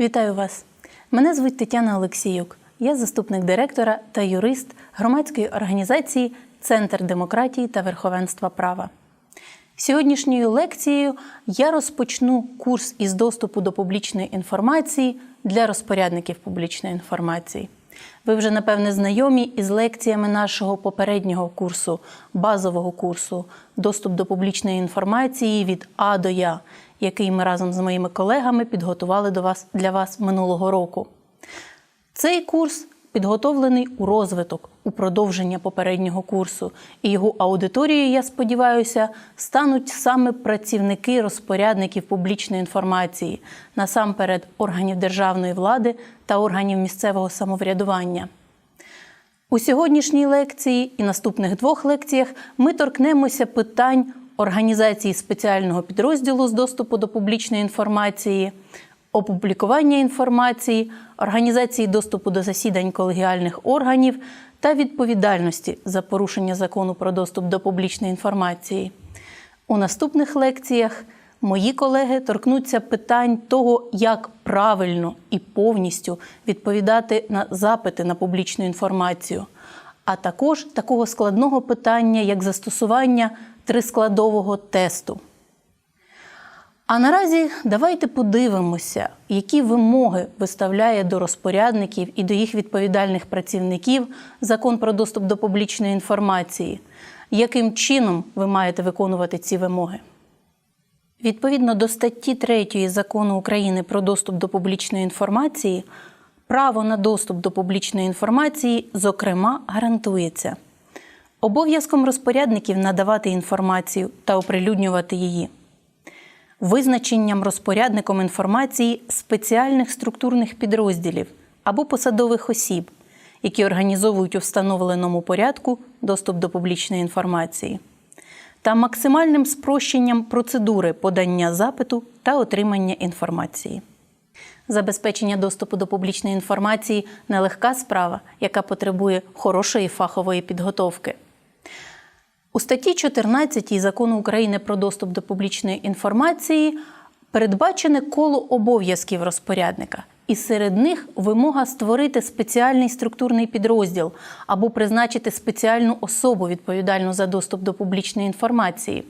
Вітаю вас! Мене звуть Тетяна Олексіюк. Я заступник директора та юрист громадської організації Центр демократії та верховенства права. Сьогоднішньою лекцією я розпочну курс із доступу до публічної інформації для розпорядників публічної інформації. Ви вже, напевне, знайомі із лекціями нашого попереднього курсу, базового курсу Доступ до публічної інформації від А до Я, який ми разом з моїми колегами підготували до вас, для вас минулого року. Цей курс підготовлений у розвиток, у продовження попереднього курсу, і його аудиторією, я сподіваюся, стануть саме працівники розпорядників публічної інформації, насамперед органів державної влади та органів місцевого самоврядування. У сьогоднішній лекції і наступних двох лекціях ми торкнемося питань організації спеціального підрозділу з доступу до публічної інформації, опублікування інформації, організації доступу до засідань колегіальних органів та відповідальності за порушення закону про доступ до публічної інформації. У наступних лекціях мої колеги торкнуться питань того, як правильно і повністю відповідати на запити на публічну інформацію, а також такого складного питання, як застосування трискладового тесту. А наразі давайте подивимося, які вимоги виставляє до розпорядників і до їх відповідальних працівників закон про доступ до публічної інформації. Яким чином ви маєте виконувати ці вимоги? Відповідно до статті 3 закону України про доступ до публічної інформації, право на доступ до публічної інформації, зокрема, гарантується обов'язком розпорядників надавати інформацію та оприлюднювати її визначенням розпорядником інформації спеціальних структурних підрозділів або посадових осіб, які організовують у встановленому порядку доступ до публічної інформації, та максимальним спрощенням процедури подання запиту та отримання інформації. Забезпечення доступу до публічної інформації нелегка справа, яка потребує хорошої фахової підготовки. У статті 14 закону України про доступ до публічної інформації передбачене коло обов'язків розпорядника, і серед них вимога створити спеціальний структурний підрозділ або призначити спеціальну особу відповідальну за доступ до публічної інформації.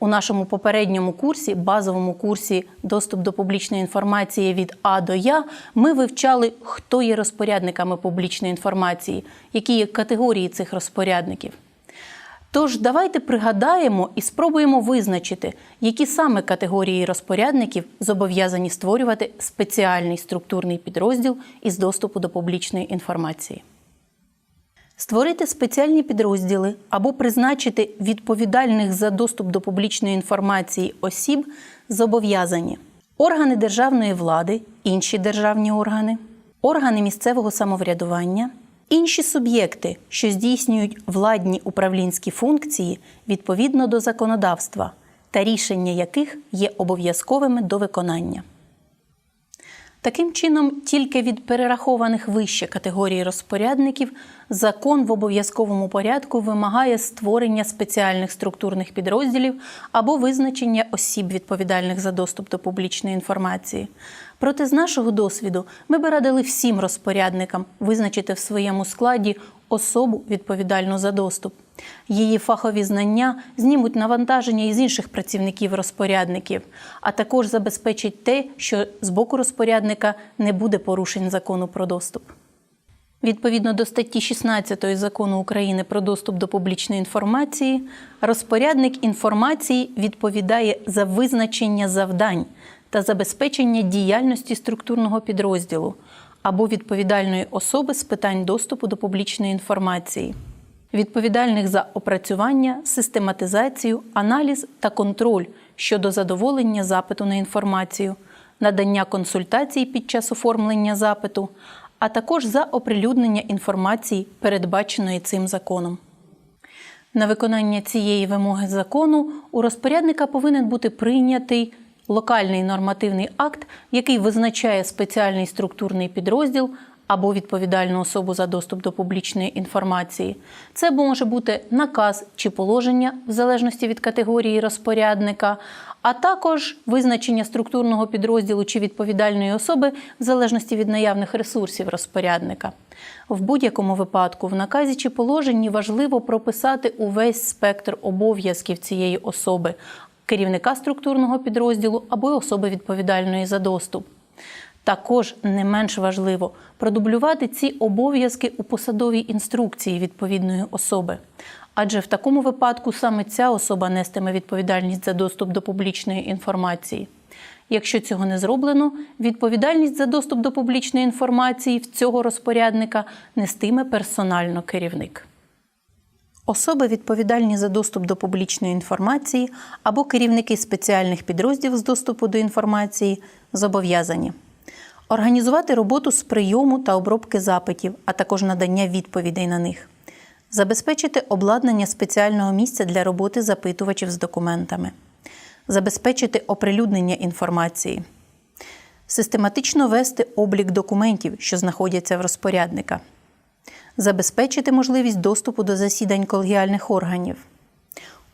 У нашому попередньому курсі, базовому курсі Доступ до публічної інформації від А до Я, ми вивчали, хто є розпорядниками публічної інформації, які є категорії цих розпорядників. Тож давайте пригадаємо і спробуємо визначити, які саме категорії розпорядників зобов'язані створювати спеціальний структурний підрозділ із доступу до публічної інформації. Створити спеціальні підрозділи або призначити відповідальних за доступ до публічної інформації осіб зобов'язані органи державної влади, інші державні органи, органи місцевого самоврядування. Інші суб'єкти, що здійснюють владні управлінські функції відповідно до законодавства, та рішення яких є обов'язковими до виконання. Таким чином, тільки від перерахованих вище категорій розпорядників закон в обов'язковому порядку вимагає створення спеціальних структурних підрозділів або визначення осіб, відповідальних за доступ до публічної інформації. Проте, з нашого досвіду, ми би радили всім розпорядникам визначити в своєму складі особу відповідальну за доступ. Її фахові знання знімуть навантаження із інших працівників-розпорядників, а також забезпечить те, що з боку розпорядника не буде порушень закону про доступ. Відповідно до статті 16 закону України про доступ до публічної інформації, розпорядник інформації відповідає за визначення завдань та забезпечення діяльності структурного підрозділу або відповідальної особи з питань доступу до публічної інформації відповідальних за опрацювання, систематизацію, аналіз та контроль щодо задоволення запиту на інформацію, надання консультацій під час оформлення запиту, а також за оприлюднення інформації, передбаченої цим законом. На виконання цієї вимоги закону у розпорядника повинен бути прийнятий локальний нормативний акт, який визначає спеціальний структурний підрозділ або відповідальну особу за доступ до публічної інформації. Це може бути наказ чи положення в залежності від категорії розпорядника, а також визначення структурного підрозділу чи відповідальної особи в залежності від наявних ресурсів розпорядника. В будь-якому випадку в наказі чи положенні важливо прописати увесь спектр обов'язків цієї особи, керівника структурного підрозділу або особи відповідальної за доступ. Також не менш важливо продублювати ці обов'язки у посадовій інструкції відповідної особи. Адже в такому випадку саме ця особа нестиме відповідальність за доступ до публічної інформації. Якщо цього не зроблено, відповідальність за доступ до публічної інформації в цього розпорядника нестиме персонально керівник. Особи, відповідальні за доступ до публічної інформації або керівники спеціальних підрозділів з доступу до інформації, зобов'язані організувати роботу з прийому та обробки запитів, а також надання відповідей на них, забезпечити обладнання спеціального місця для роботи запитувачів з документами, забезпечити оприлюднення інформації, систематично вести облік документів, що знаходяться в розпорядника, забезпечити можливість доступу до засідань колегіальних органів.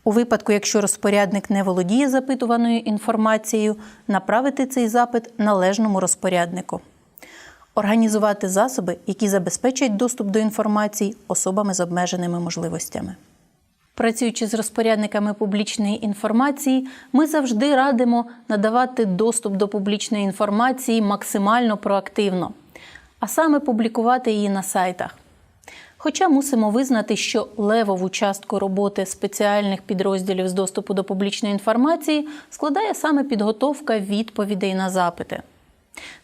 У випадку, якщо розпорядник не володіє запитуваною інформацією, направити цей запит належному розпоряднику, організувати засоби, які забезпечать доступ до інформації особами з обмеженими можливостями. Працюючи з розпорядниками публічної інформації, ми завжди радимо надавати доступ до публічної інформації максимально проактивно, а саме публікувати її на сайтах. Хоча мусимо визнати, що левову частку роботи спеціальних підрозділів з доступу до публічної інформації складає саме підготовка відповідей на запити.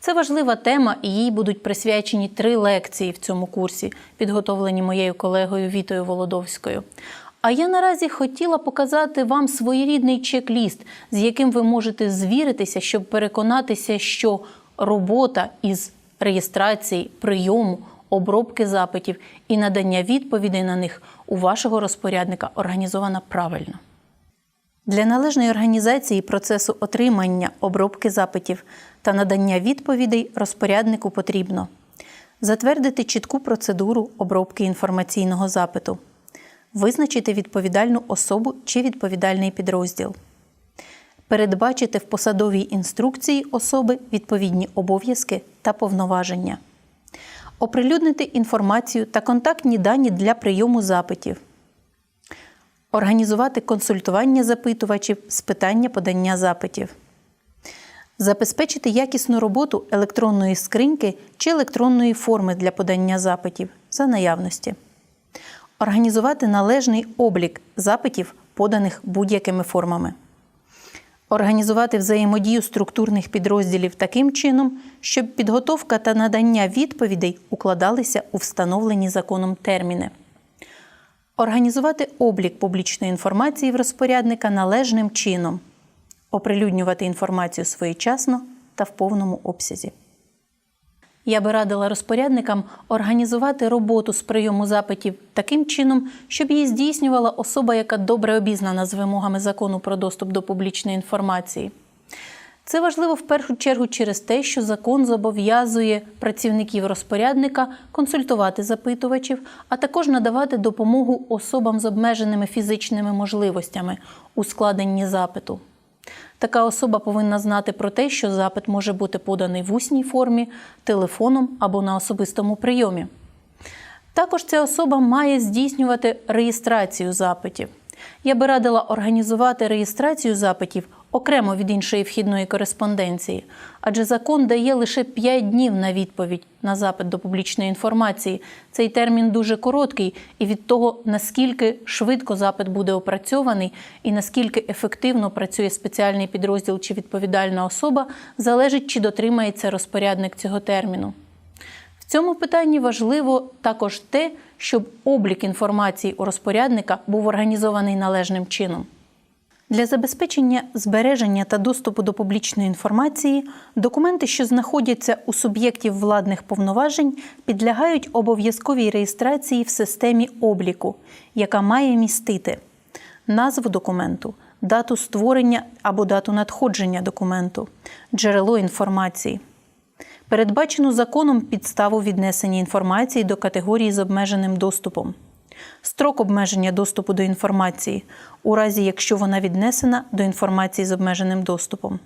Це важлива тема, і їй будуть присвячені три лекції в цьому курсі, підготовлені моєю колегою Вітою Володовською. А я наразі хотіла показати вам своєрідний чек-ліст, з яким ви можете звіритися, щоб переконатися, що робота із реєстрації, прийому, обробки запитів і надання відповідей на них у вашого розпорядника організована правильно. Для належної організації процесу отримання обробки запитів та надання відповідей розпоряднику потрібно затвердити чітку процедуру обробки інформаційного запиту, визначити відповідальну особу чи відповідальний підрозділ, передбачити в посадовій інструкції особи відповідні обов'язки та повноваження оприлюднити інформацію та контактні дані для прийому запитів, організувати консультування запитувачів з питання подання запитів, забезпечити якісну роботу електронної скриньки чи електронної форми для подання запитів за наявності, організувати належний облік запитів, поданих будь-якими формами організувати взаємодію структурних підрозділів таким чином, щоб підготовка та надання відповідей укладалися у встановлені законом терміни, організувати облік публічної інформації в розпорядника належним чином, оприлюднювати інформацію своєчасно та в повному обсязі. Я би радила розпорядникам організувати роботу з прийому запитів таким чином, щоб її здійснювала особа, яка добре обізнана з вимогами закону про доступ до публічної інформації. Це важливо в першу чергу через те, що закон зобов'язує працівників розпорядника консультувати запитувачів, а також надавати допомогу особам з обмеженими фізичними можливостями у складенні запиту. Така особа повинна знати про те, що запит може бути поданий в усній формі, телефоном або на особистому прийомі. Також ця особа має здійснювати реєстрацію запитів. Я би радила організувати реєстрацію запитів окремо від іншої вхідної кореспонденції, адже закон дає лише 5 днів на відповідь на запит до публічної інформації. Цей термін дуже короткий, і від того, наскільки швидко запит буде опрацьований і наскільки ефективно працює спеціальний підрозділ чи відповідальна особа, залежить, чи дотримається розпорядник цього терміну. В цьому питанні важливо також те, щоб облік інформації у розпорядника був організований належним чином. Для забезпечення збереження та доступу до публічної інформації документи, що знаходяться у суб'єктів владних повноважень, підлягають обов'язковій реєстрації в системі обліку, яка має містити назву документу, дату створення або дату надходження документу, джерело інформації, передбачену законом підставу віднесення інформації до категорії з обмеженим доступом, строк обмеження доступу до інформації, у разі якщо вона віднесена до інформації з обмеженим доступом,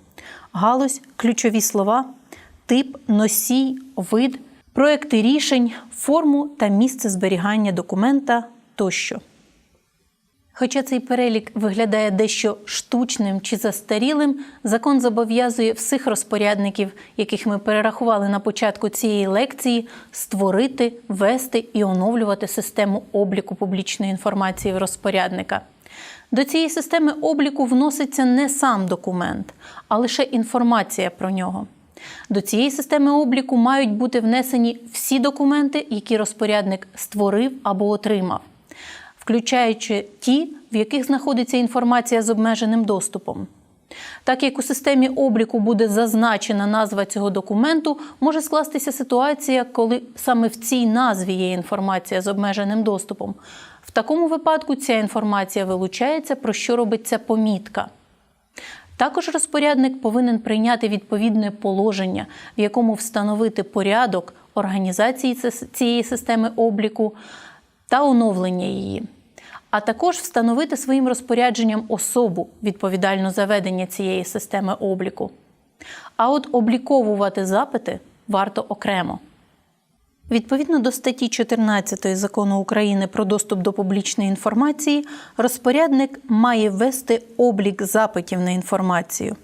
галузь, ключові слова, тип, носій, вид, проекти рішень, форму та місце зберігання документа тощо. Хоча цей перелік виглядає дещо штучним чи застарілим, закон зобов'язує всіх розпорядників, яких ми перерахували на початку цієї лекції, створити, вести і оновлювати систему обліку публічної інформації в розпорядника. До цієї системи обліку вноситься не сам документ, а лише інформація про нього. До цієї системи обліку мають бути внесені всі документи, які розпорядник створив або отримав включаючи ті, в яких знаходиться інформація з обмеженим доступом. Так як у системі обліку буде зазначена назва цього документу, може скластися ситуація, коли саме в цій назві є інформація з обмеженим доступом. В такому випадку ця інформація вилучається, про що робиться помітка. Також розпорядник повинен прийняти відповідне положення, в якому встановити порядок організації цієї системи обліку та оновлення її, а також встановити своїм розпорядженням особу відповідальну за ведення цієї системи обліку. А от обліковувати запити варто окремо. Відповідно до статті 14 закону України про доступ до публічної інформації, розпорядник має вести облік запитів на інформацію.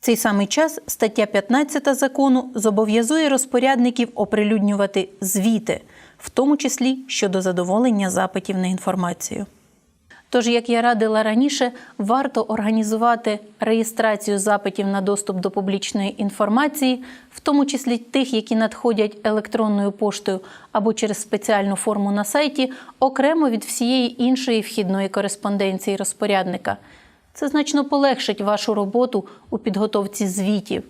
В цей самий час стаття 15 закону зобов'язує розпорядників оприлюднювати звіти, в тому числі щодо задоволення запитів на інформацію. Тож, як я радила раніше, варто організувати реєстрацію запитів на доступ до публічної інформації, в тому числі тих, які надходять електронною поштою або через спеціальну форму на сайті, окремо від всієї іншої вхідної кореспонденції розпорядника. Це значно полегшить вашу роботу у підготовці звітів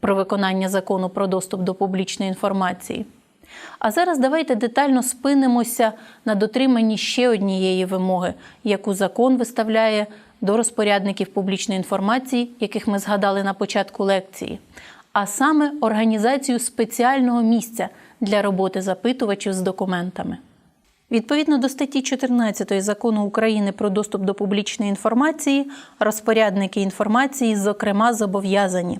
про виконання закону про доступ до публічної інформації. А зараз давайте детально спинимося на дотриманні ще однієї вимоги, яку закон виставляє до розпорядників публічної інформації, яких ми згадали на початку лекції, а саме організацію спеціального місця для роботи запитувачів з документами. Відповідно до статті 14 закону України про доступ до публічної інформації, розпорядники інформації, зокрема, зобов'язані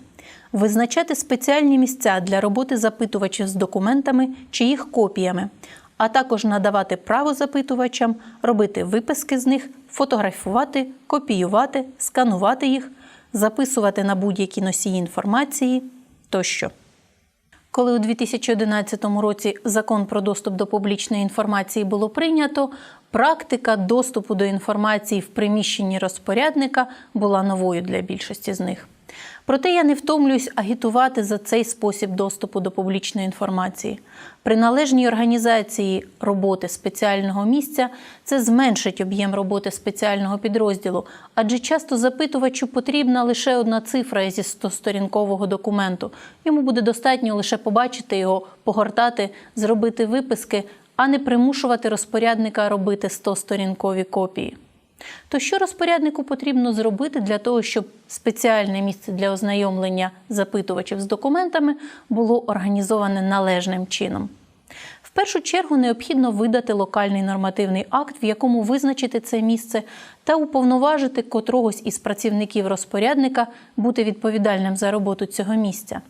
визначати спеціальні місця для роботи запитувачів з документами чи їх копіями, а також надавати право запитувачам робити виписки з них, фотографувати, копіювати, сканувати їх, записувати на будь-які носії інформації тощо. Коли у 2011 році закон про доступ до публічної інформації було прийнято, практика доступу до інформації в приміщенні розпорядника була новою для більшості з них. Проте я не втомлююсь агітувати за цей спосіб доступу до публічної інформації. При належній організації роботи спеціального місця це зменшить об'єм роботи спеціального підрозділу, адже часто запитувачу потрібна лише одна цифра зі 100-сторінкового документу. Йому буде достатньо лише побачити його, погортати, зробити виписки, а не примушувати розпорядника робити 100-сторінкові копії. То що розпоряднику потрібно зробити для того, щоб спеціальне місце для ознайомлення запитувачів з документами було організоване належним чином? В першу чергу необхідно видати локальний нормативний акт, в якому визначити це місце та уповноважити котрогось із працівників розпорядника бути відповідальним за роботу цього місця.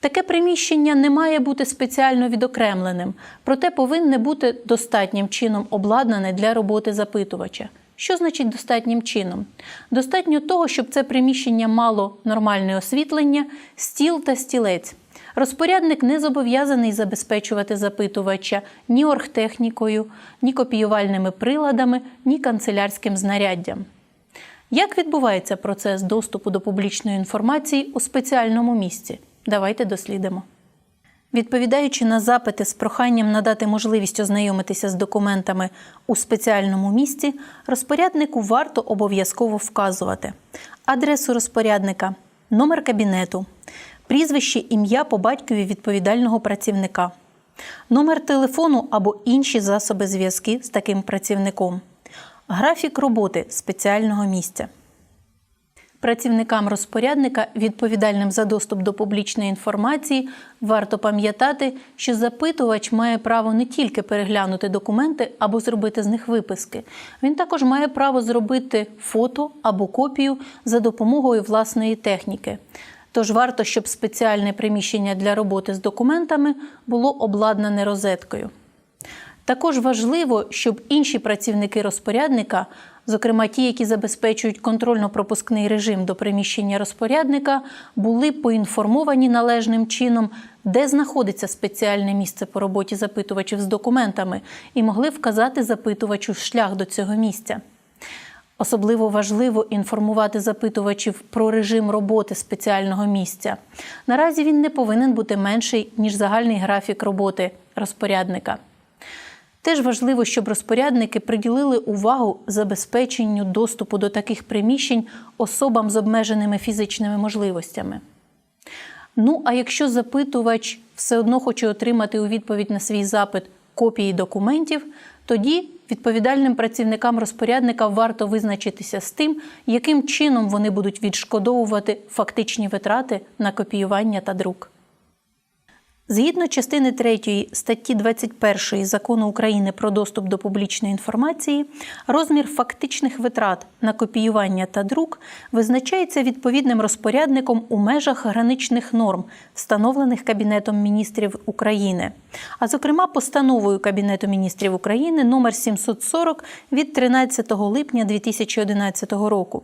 Таке приміщення не має бути спеціально відокремленим, проте повинне бути достатнім чином обладнане для роботи запитувача. Що значить достатнім чином? Достатньо того, щоб це приміщення мало нормальне освітлення, стіл та стілець. Розпорядник не зобов'язаний забезпечувати запитувача ні оргтехнікою, ні копіювальними приладами, ні канцелярським знаряддям. Як відбувається процес доступу до публічної інформації у спеціальному місці? Давайте дослідимо. Відповідаючи на запити з проханням надати можливість ознайомитися з документами у спеціальному місці, розпоряднику варто обов'язково вказувати адресу розпорядника, номер кабінету, прізвище ім'я по батькові відповідального працівника, номер телефону або інші засоби зв'язки з таким працівником, графік роботи спеціального місця. Працівникам розпорядника, відповідальним за доступ до публічної інформації, варто пам'ятати, що запитувач має право не тільки переглянути документи або зробити з них виписки. Він також має право зробити фото або копію за допомогою власної техніки. Тож варто, щоб спеціальне приміщення для роботи з документами було обладнане розеткою. Також важливо, щоб інші працівники розпорядника, зокрема ті, які забезпечують контрольно-пропускний режим до приміщення розпорядника, були поінформовані належним чином, де знаходиться спеціальне місце по роботі запитувачів з документами, і могли вказати запитувачу шлях до цього місця. Особливо важливо інформувати запитувачів про режим роботи спеціального місця. Наразі він не повинен бути менший, ніж загальний графік роботи розпорядника. Теж важливо, щоб розпорядники приділили увагу забезпеченню доступу до таких приміщень особам з обмеженими фізичними можливостями. Ну, а якщо запитувач все одно хоче отримати у відповідь на свій запит копії документів, тоді відповідальним працівникам розпорядника варто визначитися з тим, яким чином вони будуть відшкодовувати фактичні витрати на копіювання та друк. Згідно частини 3 статті 21 закону України про доступ до публічної інформації, розмір фактичних витрат на копіювання та друк визначається відповідним розпорядником у межах граничних норм, встановлених Кабінетом міністрів України, а зокрема постановою Кабінету міністрів України номер 740 від 13 липня 2011 року.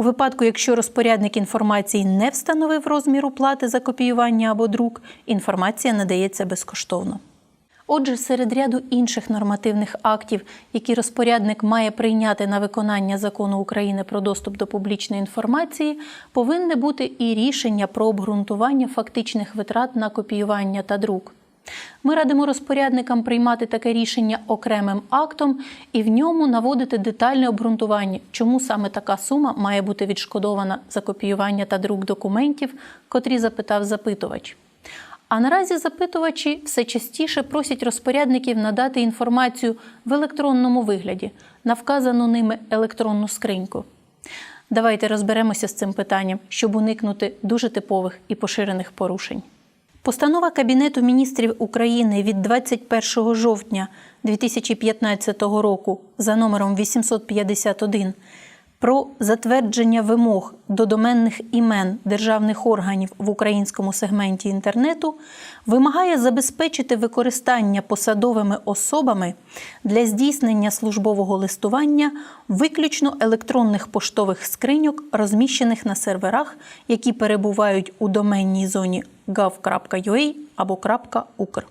У випадку, якщо розпорядник інформації не встановив розміру плати за копіювання або друк, інформація надається безкоштовно. Отже, серед ряду інших нормативних актів, які розпорядник має прийняти на виконання закону України про доступ до публічної інформації, повинне бути і рішення про обґрунтування фактичних витрат на копіювання та друк. Ми радимо розпорядникам приймати таке рішення окремим актом і в ньому наводити детальне обґрунтування, чому саме така сума має бути відшкодована за копіювання та друк документів, котрі запитав запитувач. А наразі запитувачі все частіше просять розпорядників надати інформацію в електронному вигляді на вказану ними електронну скриньку. Давайте розберемося з цим питанням, щоб уникнути дуже типових і поширених порушень. Постанова Кабінету міністрів України від 21 жовтня 2015 року за номером 851 про затвердження вимог до доменних імен державних органів в українському сегменті інтернету вимагає забезпечити використання посадовими особами для здійснення службового листування виключно електронних поштових скриньок, розміщених на серверах, які перебувають у доменній зоні gov.ua або .ukr.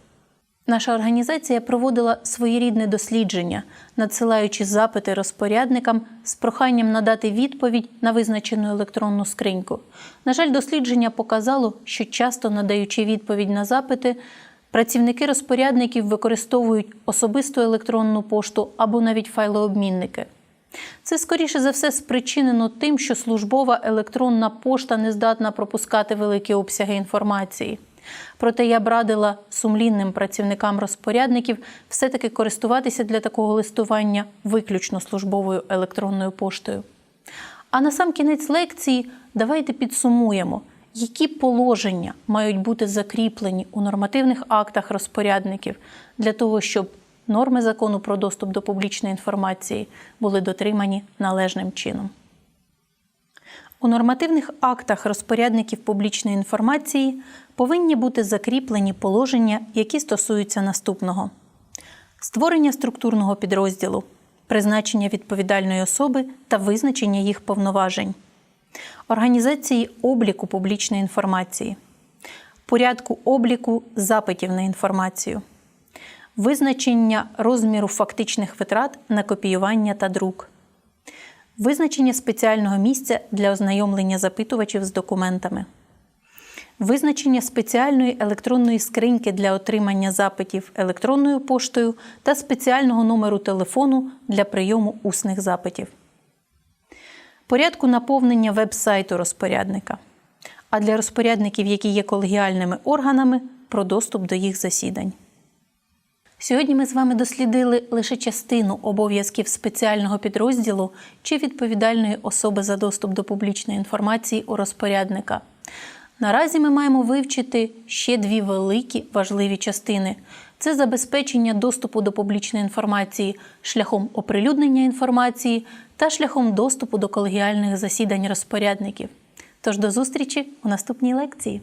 Наша організація проводила своєрідне дослідження, надсилаючи запити розпорядникам з проханням надати відповідь на визначену електронну скриньку. На жаль, дослідження показало, що часто надаючи відповідь на запити, працівники розпорядників використовують особисту електронну пошту або навіть файлообмінники. Це, скоріше за все, спричинено тим, що службова електронна пошта не здатна пропускати великі обсяги інформації. Проте я б радила сумлінним працівникам розпорядників все-таки користуватися для такого листування виключно службовою електронною поштою. А на сам кінець лекції давайте підсумуємо, які положення мають бути закріплені у нормативних актах розпорядників для того, щоб норми закону про доступ до публічної інформації були дотримані належним чином. У нормативних актах розпорядників публічної інформації повинні бути закріплені положення, які стосуються наступного: створення структурного підрозділу, призначення відповідальної особи та визначення їх повноважень, організації обліку публічної інформації, порядку обліку запитів на інформацію, визначення розміру фактичних витрат на копіювання та друк. Визначення спеціального місця для ознайомлення запитувачів з документами, визначення спеціальної електронної скриньки для отримання запитів електронною поштою та спеціального номеру телефону для прийому усних запитів, порядку наповнення веб-сайту розпорядника, а для розпорядників, які є колегіальними органами, про доступ до їх засідань. Сьогодні ми з вами дослідили лише частину обов'язків спеціального підрозділу чи відповідальної особи за доступ до публічної інформації у розпорядника. Наразі ми маємо вивчити ще дві великі важливі частини: це забезпечення доступу до публічної інформації шляхом оприлюднення інформації та шляхом доступу до колегіальних засідань розпорядників. Тож до зустрічі у наступній лекції.